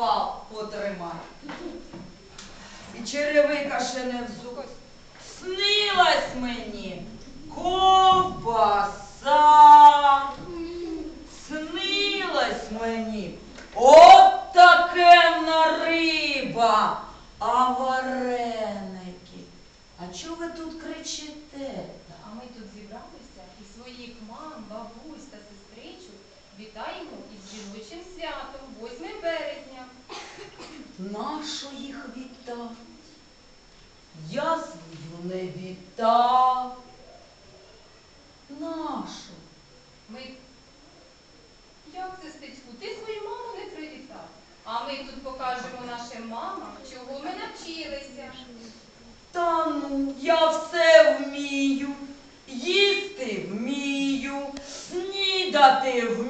Спав, потримай. І черевика ще не взув. Снилась мені ковбаса. Снилась мені от такенна риба, а вареники. А чого ви тут кричите? А ми тут зібралися і своїх мам, бабусь та сестричок вітаємо із жіночим святом 8 березня. Нащо їх вітать? Я свою не вітав. Нащо? Ми... Як це стецьку? Ти свою маму не привітав. А ми тут покажемо нашим мамам, чого ми навчилися. Та ну, я все вмію. Їсти вмію, снідати вмію,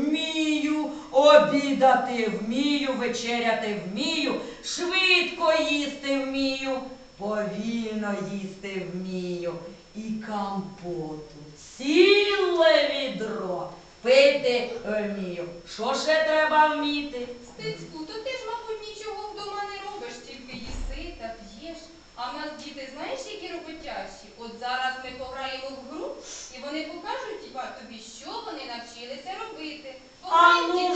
Обідати вмію, вечеряти вмію, швидко їсти вмію, повільно їсти вмію. І компоту ціле відро пити вмію. Що ще треба вміти? Стецьку, то ти ж, мабуть, нічого вдома не робиш, тільки їси та п'єш. А в нас діти, знаєш, які роботящі? От зараз ми пограємо в гру, і вони покажуть тобі, що вони навчилися робити. Пограємо